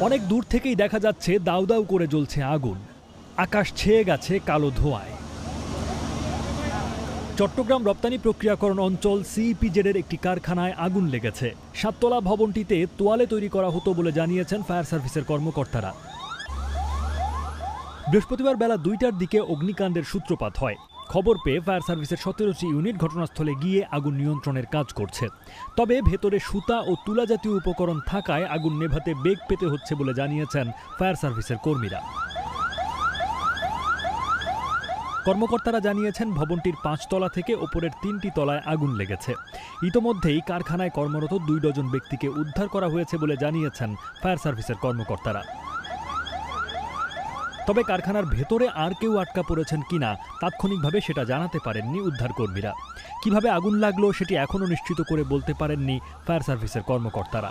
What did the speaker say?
অনেক দূর থেকেই দেখা যাচ্ছে দাউ দাউ করে জ্বলছে আগুন। আকাশ ছেয়ে গেছে কালো ধোঁয়ায়। চট্টগ্রাম রপ্তানি প্রক্রিয়াকরণ অঞ্চল সিইপিজেডের একটি কারখানায় আগুন লেগেছে। সাততলা ভবনটিতে তোয়ালে তৈরি করা হতো বলে জানিয়েছেন ফায়ার সার্ভিসের কর্মকর্তারা। বৃহস্পতিবার বেলা দুইটার দিকে অগ্নিকাণ্ডের সূত্রপাত হয়। খবর পেয়ে ফায়ার সার্ভিসের সতেরোটি ইউনিট ঘটনাস্থলে গিয়ে আগুন নিয়ন্ত্রণের কাজ করছে। তবে ভেতরে সুতা ও তুলা জাতীয় উপকরণ থাকায় আগুন নেভাতে বেগ পেতে হচ্ছে বলে জানিয়েছেন ফায়ার সার্ভিসের কর্মীরা। কর্মকর্তারা জানিয়েছেন, ভবনটির পাঁচতলা থেকে ওপরের তিনটি তলায় আগুন লেগেছে। ইতোমধ্যেই কারখানায় কর্মরত দুই ডজন ব্যক্তিকে উদ্ধার করা হয়েছে বলে জানিয়েছেন ফায়ার সার্ভিসের কর্মকর্তারা। তবে কারখানার ভেতরে আর কেউ আটকা পড়েছেন কিনা তাৎক্ষণিকভাবে সেটা জানাতে পারেননি উদ্ধারকর্মীরা। কীভাবে আগুন লাগল সেটি এখনও নিশ্চিত করে বলতে পারেননি ফায়ার সার্ভিসের কর্মকর্তারা।